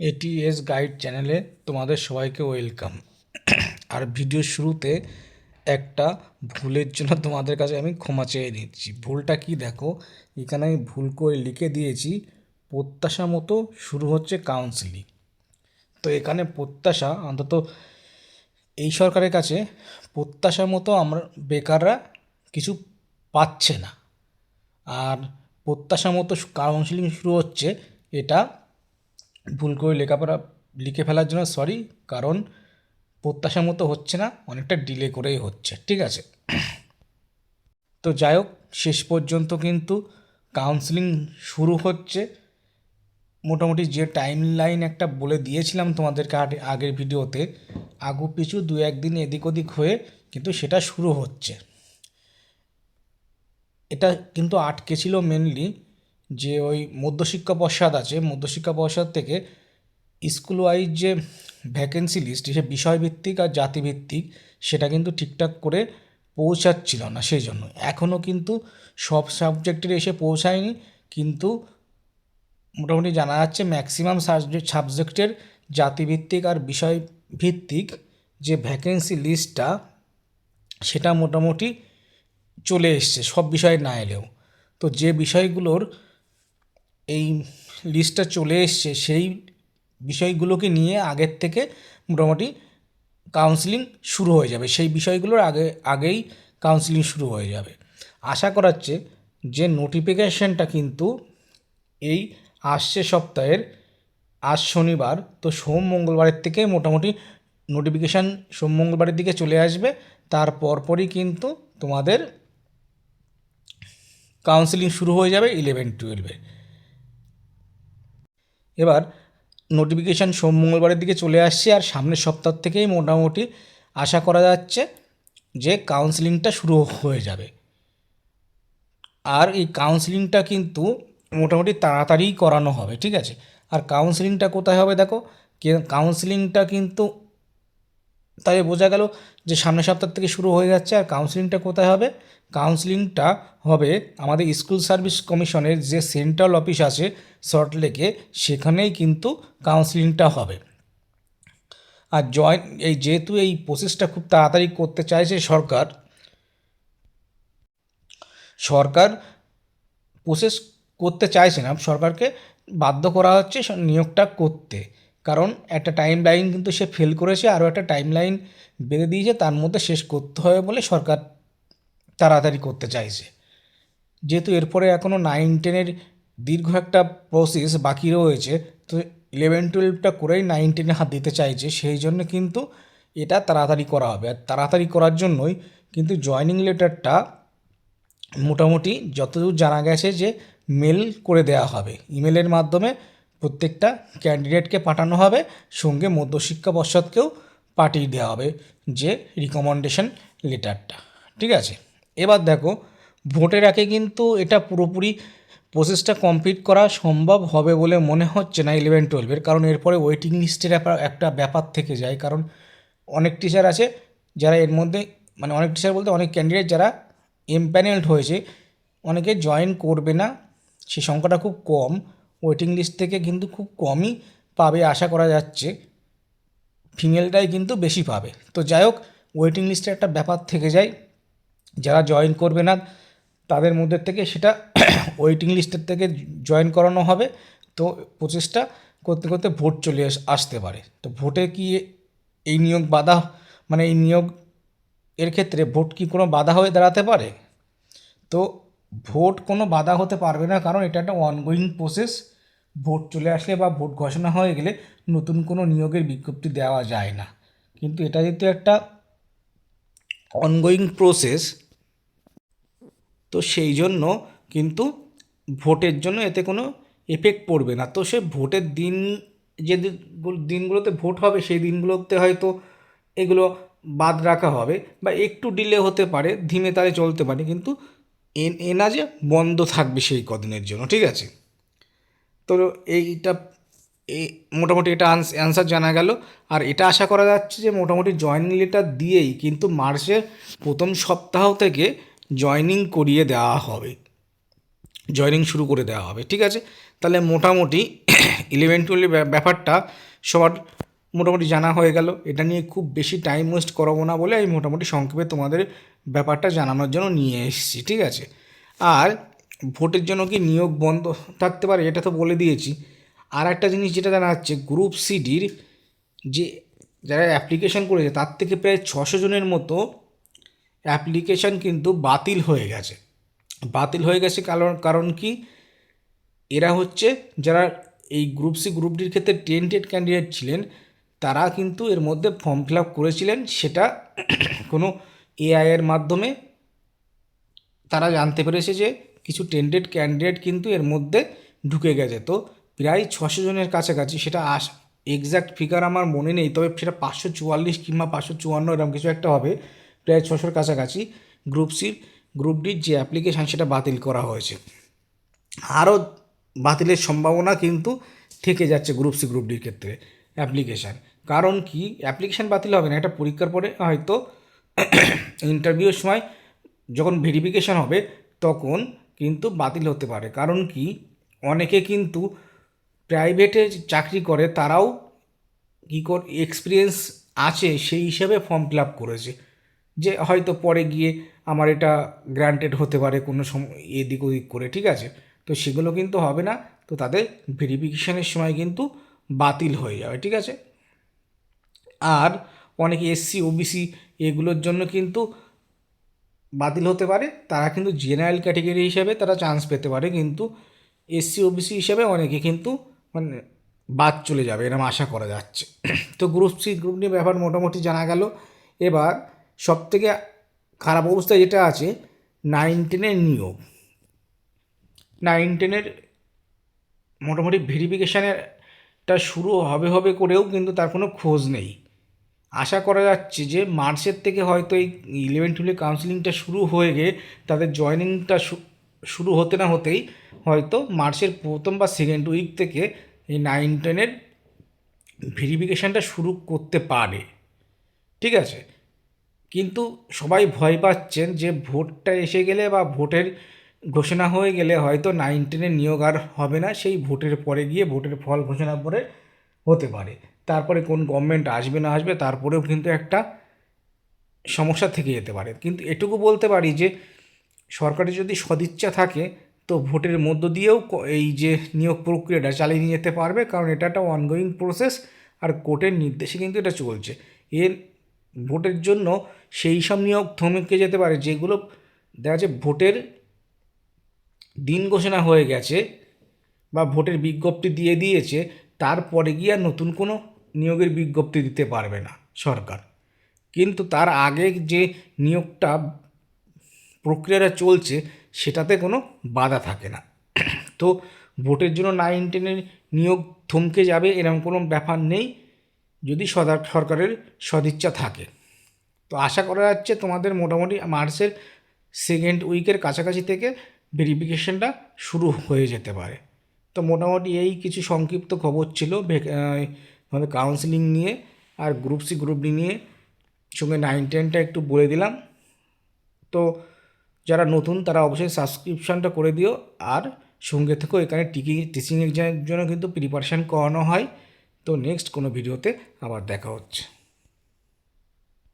ATS guide চ্যানেলে তোমাদের সবাইকে ওয়েলকাম আর ভিডিও শুরুতে একটা ভুলের জন্য তোমাদের কাছে আমি ক্ষমা চেয়ে নিচ্ছি। ভুলটা কি দেখো? এখানে আমি ভুল করে লিখে দিয়েছি, প্রত্যাশা মতো শুরু হচ্ছে কাউন্সিলিং তো এখানে প্রত্যাশা, অন্তত এই সরকারের কাছে প্রত্যাশা মতো আমরা বেকাররা কিছু পাচ্ছে না। আর প্রত্যাশা মতো কাউন্সিলিং শুরু হচ্ছে, এটা ভুল করে লেখাপড়া, লিখে ফেলার জন্য সরি কারণ প্রত্যাশা মতো হচ্ছে না, অনেকটা ডিলে করেই হচ্ছে, ঠিক আছে? তো যাই হোক, শেষ পর্যন্ত কিন্তু কাউন্সিলিং শুরু হচ্ছে। মোটামুটি যে টাইম লাইন একটা বলে দিয়েছিলাম তোমাদেরকে আগে- আগের ভিডিওতে, আগু পিছু দু একদিন এদিক ওদিক হয়ে কিন্তু সেটা শুরু হচ্ছে। এটা কিন্তু আটকে ছিল মেনলি যে ওই মধ্যশিক্ষা পর্ষদ আছে, মধ্যশিক্ষা পর্ষদ থেকে স্কুল ওয়াইজ যে ভ্যাকেন্সি লিস্ট সে বিষয়ভিত্তিক আর জাতিভিত্তিক, সেটা কিন্তু ঠিকঠাক করে পৌঁছাচ্ছিল না সেই জন্য। এখনও কিন্তু সব সাবজেক্টের এসে পৌঁছায়নি, কিন্তু মোটামুটি জানা যাচ্ছে ম্যাক্সিমাম সাবজেক্ট সাবজেক্টের জাতিভিত্তিক আর বিষয়ভিত্তিক যে ভ্যাকেন্সি লিস্টটা সেটা মোটামুটি চলে এসছে সব বিষয় না এলেও। তো যে বিষয়গুলোর এই লিস্টটা চলে এসছে, সেই বিষয়গুলোকে নিয়ে আগের থেকে মোটামুটি কাউন্সিলিং শুরু হয়ে যাবে। সেই বিষয়গুলোর আগে, আগেই কাউন্সিলিং শুরু হয়ে যাবে। আশা করাচ্ছে যে নোটিফিকেশনটা কিন্তু এই আসছে সপ্তাহের, আজ শনিবার, তো সোম মঙ্গলবারের থেকে মোটামুটি নোটিফিকেশান সোম মঙ্গলবারের দিকে চলে আসবে। তার পরপরই কিন্তু তোমাদের কাউন্সিলিং শুরু হয়ে যাবে ইলেভেন টুয়েলভে এবার নোটিফিকেশান সোম মঙ্গলবারের দিকে চলে আসছে আর সামনের সপ্তাহ থেকেই মোটামুটি আশা করা যাচ্ছে যে কাউন্সিলিংটা শুরু হয়ে যাবে। আর এই কাউন্সিলিংটা কিন্তু মোটামুটি তাড়াতাড়িই করানো হবে, ঠিক আছে? আর কাউন্সিলিংটা কোথায় হবে দেখো? কাউন্সিলিংটা কিন্তু তাই বোঝা গেল যে সামনের সপ্তাহ থেকে শুরু হয়ে যাচ্ছে আর কাউন্সিলিংটা কোথায় হবে? কাউন্সিলিংটা হবে আমাদের স্কুল সার্ভিস কমিশনের যে সেন্ট্রাল অফিস আছে সল্টলেকে সেখানেই কিন্তু কাউন্সিলিংটা হবে। আর জয়েন এই যেহেতু এই প্রসেসটা খুব তাড়াতাড়ি করতে চাইছে সরকার সরকার প্রসেস করতে চাইছে না, সরকারকে বাধ্য করা হচ্ছে নিয়োগটা করতে। কারণ একটা টাইম লাইন কিন্তু সে ফেল করেছে, আরও একটা টাইম লাইন বেঁধে দিয়েছে, তার মধ্যে শেষ করতে হবে বলে সরকার তাড়াতাড়ি করতে চাইছে। যেহেতু এরপরে এখনও নাইন টেনের দীর্ঘ একটা প্রসেস বাকি রয়েছে, তো ইলেভেন টুয়েলভটা করেই নাইন টেনে হাত দিতে চাইছে, সেই জন্য কিন্তু এটা তাড়াতাড়ি করা হবে। আর তাড়াতাড়ি করার জন্যই কিন্তু জয়নিং লেটারটা মোটামুটি যতদূর জানা গেছে যে মেল করে দেওয়া হবে। ইমেলের মাধ্যমে প্রত্যেকটা ক্যান্ডিডেটকে পাঠানো হবে, সঙ্গে মধ্যশিক্ষা পর্ষদকেও পাঠিয়ে দেওয়া হবে যে রিকমেন্ডেশন লেটারটা ঠিক আছে? এবার দেখো, ভোটের আগে কিন্তু এটা পুরোপুরি প্রসেসটা কমপ্লিট করা সম্ভব হবে বলে মনে হচ্ছে না ইলেভেন টুয়েলভের কারণ এরপরে ওয়েটিং লিস্টের একটা ব্যাপার থেকে যায়। কারণ অনেক টিচার আছে যারা এর মধ্যে মানে অনেক টিচার বলতে অনেক ক্যান্ডিডেট যারা এমপ্যানেলড হয়েছে, অনেকে জয়েন করবে না, সে সংখ্যাটা খুব কম। ওয়েটিং লিস্ট থেকে কিন্তু খুব কমই পাবে আশা করা যাচ্ছে। ফিমেলটাই কিন্তু বেশি পাবে। তো যাই হোক ওয়েটিং লিস্টের একটা ব্যাপার থেকে যায়। যারা জয়েন করবে না, তাদের মধ্যে থেকে সেটা ওয়েটিং লিস্টের থেকে জয়েন করানো হবে। তো প্রচেষ্টা করতে করতে ভোট চলে আস- আসতে পারে। তো ভোটে কি এই নিয়োগ বাধা মানে এই নিয়োগ এর ক্ষেত্রে ভোট কি কোনো বাধা হয়ে দাঁড়াতে পারে? তো ভোট কোনো বাধা হতে পারবে না, কারণ এটা একটা অনগোয়িং প্রসেস ভোট চলে আসলে বা ভোট ঘোষণা হয়ে গেলে নতুন কোনো নিয়োগের বিজ্ঞপ্তি দেওয়া যায় না। কিন্তু এটা যেহেতু একটা অনগোয়িং প্রসেস তো সেই জন্য কিন্তু ভোটের জন্য এতে কোনো এফেক্ট পড়বে না। তো সে ভোটের দিন, যে দিনগুলোতে ভোট হবে, সেই দিনগুলোতে হয়তো এগুলো বাদ রাখা হবে বা একটু ডিলে হতে পারে, ধীমে তালে চলতে পারে, কিন্তু এ- এ না যে বন্ধ থাকবে সেই কদিনের জন্য, ঠিক আছে? তো এইটা, এই মোটামুটি এটা অ্যান্সার জানা গেল। আর এটা আশা করা যাচ্ছে যে মোটামুটি জয়েনিং লেটার দিয়েই কিন্তু মার্চের প্রথম সপ্তাহ থেকে জয়েনিং করিয়ে দেওয়া হবে। জয়েনিং শুরু করে দেওয়া হবে, ঠিক আছে? তাহলে মোটামুটি ইলেভেন টুয়েলভ ব্যাপারটা সবার মোটামুটি জানা হয়ে গেল। এটা নিয়ে খুব বেশি টাইম ওয়েস্ট করাবো না বলে আমি মোটামুটি সংক্ষেপে তোমাদের ব্যাপারটা জানানোর জন্য নিয়ে এসেছি, ঠিক আছে? আর ভোটের জন্য কি নিয়োগ বন্ধ থাকতে পারে এটা তো বলে দিয়েছি। আর একটা জিনিস যেটা জানা যাচ্ছে গ্রুপ সিডির যে যারা অ্যাপ্লিকেশন করেছে, তার থেকে প্রায় ছশো জনের মতো অ্যাপ্লিকেশন কিন্তু বাতিল হয়ে গেছে। বাতিল হয়ে গেছে কারণ কারণ কি? এরা হচ্ছে যারা এই গ্রুপ সি গ্রুপ ডির ক্ষেত্রে টেন্টেড ক্যান্ডিডেট ছিলেন, তারা কিন্তু এর মধ্যে ফর্ম ফিল আপ করেছিলেন। সেটা কোনো এআইয়ের মাধ্যমে তারা জানতে পেরেছে যে কিছু টেন্ডেড ক্যান্ডিডেট কিন্তু এর মধ্যে ঢুকে গেছে। তো প্রায় ছশো জনের কাছাকাছি সেটা আস এক্স্যাক্ট ফিগার আমার মনে নেই, তবে সেটা পাঁচশো চুয়াল্লিশ কিংবা পাঁচশো চুয়ান্ন এরকম কিছু একটা হবে, প্রায় ছশোর কাছাকাছি। গ্রুপ সির গ্রুপ ডির যে অ্যাপ্লিকেশান সেটা বাতিল করা হয়েছে। আরও বাতিলের সম্ভাবনা কিন্তু থেকে যাচ্ছে গ্রুপ সি গ্রুপ ডির ক্ষেত্রে অ্যাপ্লিকেশান কারণ কি? অ্যাপ্লিকেশান বাতিল হবে না এটা পরীক্ষার পরে হয়তো ইন্টারভিউর সময় যখন ভেরিফিকেশান হবে, তখন কিন্তু বাতিল হতে পারে। কারণ কি? অনেকে কিন্তু প্রাইভেটে চাকরি করে, তারাও কী কর এক্সপিরিয়েন্স আছে সেই হিসেবে ফর্ম ফিল আপ করেছে। যে হয়তো পরে গিয়ে আমার এটা গ্রান্টেড হতে পারে কোনো সময় এদিক ওদিক করে, ঠিক আছে? তো সেগুলো কিন্তু হবে না। তো তাদের ভেরিফিকেশানের সময় কিন্তু বাতিল হয়ে যাবে, ঠিক আছে? আর অনেকে এসসি, ওবিসি এগুলোর জন্য কিন্তু বাতিল হতে পারে, তারা কিন্তু জেনারেল ক্যাটেগরি হিসাবে তারা চান্স পেতে পারে, কিন্তু এসসি ওবিসি হিসাবে অনেকে কিন্তু মানে বাদ চলে যাবে এরকম আশা করা যাচ্ছে। তো গ্রুপ সি গ্রুপ নিয়ে ব্যাপার মোটামুটি জানা গেল। এবার সব থেকে খারাপ অবস্থা যেটা আছে নাইন টেনের নিয়োগ। নাইন টেনের মোটামুটি ভেরিফিকেশানেরটা শুরু হবে হবে করেও কিন্তু তার কোনো খোঁজ নেই। আশা করা যাচ্ছে যে মার্চের থেকে হয়তো এই ইলেভেন টুয়েলভ কাউন্সিলিংটা শুরু হয়ে গিয়ে তাদের জয়নিংটা শুরু হতে না হতেই হয়তো মার্চের প্রথম বা সেকেন্ড উইক থেকে এই নাইন টেনের ভেরিফিকেশানটা শুরু করতে পারে। ঠিক আছে? কিন্তু সবাই ভয় পাচ্ছেন যে ভোটটা এসে গেলে বা ভোটের ঘোষণা হয়ে গেলে হয়তো নাইন টেনের নিয়োগ আর হবে না, সেই ভোটের পরে গিয়ে ভোটের ফল ঘোষণা পরে হতে পারে। তারপরে কোন গভর্নমেন্ট আসবে না আসবে তারপরেও কিন্তু একটা সমস্যা থেকে যেতে পারে। কিন্তু এটুকু বলতে পারি যে, সরকারের যদি সদিচ্ছা থাকে, তো ভোটের মধ্য দিয়েও এই যে নিয়োগ প্রক্রিয়াটা চালিয়ে নিয়ে যেতে পারবে, কারণ এটা একটা অনগোয়িং প্রসেস আর কোর্টের নির্দেশে কিন্তু এটা চলছে। এর ভোটের জন্য সেই সব নিয়োগ থমকে যেতে পারে যেগুলো দেখা যাচ্ছে ভোটের দিন ঘোষণা হয়ে গেছে বা ভোটের বিজ্ঞপ্তি দিয়ে দিয়েছে, তারপরে গিয়ে আর নতুন কোনো নিয়োগের বিজ্ঞপ্তি দিতে পারবে না সরকার। কিন্তু তার আগে যে নিয়োগটা প্রক্রিয়াটা চলছে, সেটাতে কোনো বাধা থাকে না। তো ভোটের জন্য নাইন টেনের নিয়োগ থমকে যাবে এরকম কোনো ব্যাপার নেই, যদি সরকারের সদিচ্ছা থাকে। তো আশা করা যাচ্ছে তোমাদের মোটামুটি মার্চের সেকেন্ড উইকের কাছাকাছি থেকে ভেরিফিকেশনটা শুরু হয়ে যেতে পারে। তো মোটামুটি এই কিছু সংক্ষিপ্ত খবর ছিল আমাদের কাউন্সিলিং নিয়ে আর গ্রুপ সি গ্রুপ ডি নিয়ে সঙ্গে নাইন টেনটা একটু বলে দিলাম। তো যারা নতুন তারা অবশ্যই সাবস্ক্রিপশানটা করে দিও আর সঙ্গে থেকেও এখানে টিকিং টিচিং এক্সামের জন্য কিন্তু প্রিপারেশান করানো হয়। তো নেক্সট কোনো ভিডিওতে আবার দেখা হচ্ছে।